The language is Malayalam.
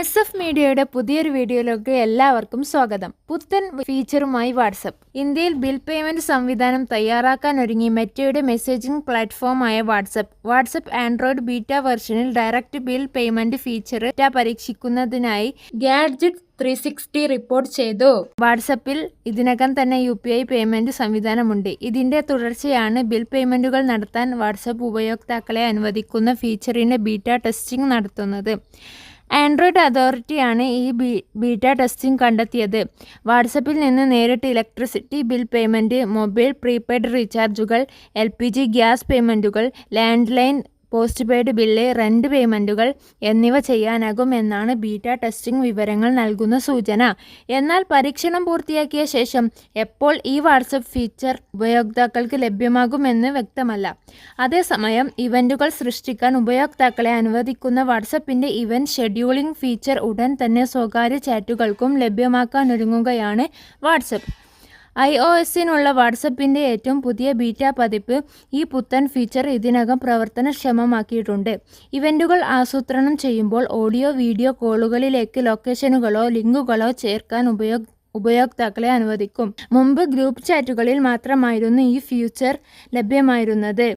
എസ് എഫ് മീഡിയയുടെ പുതിയൊരു വീഡിയോയിലേക്ക് എല്ലാവർക്കും സ്വാഗതം. പുത്തൻ ഫീച്ചറുമായി വാട്സപ്പ് ഇന്ത്യയിൽ ബിൽ പേയ്മെന്റ് സംവിധാനം തയ്യാറാക്കാൻ ഒരുങ്ങി മെറ്റയുടെ മെസ്സേജിംഗ് പ്ലാറ്റ്ഫോമായ വാട്സപ്പ് വാട്സപ്പ് ആൻഡ്രോയിഡ് ബീറ്റ വെർഷനിൽ ഡയറക്റ്റ് ബിൽ പേയ്മെന്റ് ഫീച്ചർ പരീക്ഷിക്കുന്നതിനായി ഗാഡ്ജറ്റ് ത്രീ സിക്സ്റ്റി റിപ്പോർട്ട് ചെയ്തു. വാട്സപ്പിൽ ഇതിനകം തന്നെ യു പി ഐ പേയ്മെന്റ് സംവിധാനമുണ്ട്. ഇതിന്റെ തുടർച്ചയാണ് ബിൽ പേയ്മെന്റുകൾ നടത്താൻ വാട്സപ്പ് ഉപയോക്താക്കളെ അനുവദിക്കുന്ന ഫീച്ചറിന്റെ ബീറ്റ ടെസ്റ്റിംഗ് നടത്തുന്നത്. ആൻഡ്രോയിഡ് അതോറിറ്റിയാണ് ഈ ബീ ബീറ്റ ടെസ്റ്റിംഗ് കണ്ടെത്തിയത്. വാട്സപ്പിൽ നിന്ന് നേരിട്ട് electricity bill payment mobile prepaid റീചാർജുകൾ L P G gas പേയ്മെന്റുകൾ landline postpaid bill rent പേയ്മെന്റുകൾ എന്നിവ ചെയ്യാനാകും എന്നാണ് ബീറ്റ ടെസ്റ്റിംഗ് വിവരങ്ങൾ നൽകുന്ന സൂചന. എന്നാൽ പരീക്ഷണം പൂർത്തിയാക്കിയ ശേഷം എപ്പോൾ ഈ വാട്സപ്പ് ഫീച്ചർ ഉപയോക്താക്കൾക്ക് ലഭ്യമാകുമെന്ന് വ്യക്തമല്ല. അതേസമയം ഇവന്റുകൾ സൃഷ്ടിക്കാൻ ഉപയോക്താക്കളെ അനുവദിക്കുന്ന വാട്സപ്പിന്റെ ഇവന്റ് ഷെഡ്യൂളിംഗ് ഫീച്ചർ ഉടൻ തന്നെ സ്വകാര്യ ചാറ്റുകൾക്കും ലഭ്യമാക്കാനൊരുങ്ങുകയാണ് വാട്സപ്പ് ഐ ഒ എസിനുള്ള വാട്സപ്പിന്റെ ഏറ്റവും പുതിയ ബീറ്റ പതിപ്പ് ഈ പുത്തൻ ഫീച്ചർ ഇതിനകം പ്രവർത്തനക്ഷമമാക്കിയിട്ടുണ്ട്. ഇവന്റുകൾ ആസൂത്രണം ചെയ്യുമ്പോൾ ഓഡിയോ വീഡിയോ കോളുകളിലേക്ക് ലൊക്കേഷനുകളോ ലിങ്കുകളോ ചേർക്കാൻ ഉപയോഗ ഉപയോക്താക്കളെ അനുവദിക്കും. മുമ്പ് ഗ്രൂപ്പ് ചാറ്റുകളിൽ മാത്രമായിരുന്നു ഈ ഫീച്ചർ ലഭ്യമായിരുന്നത്.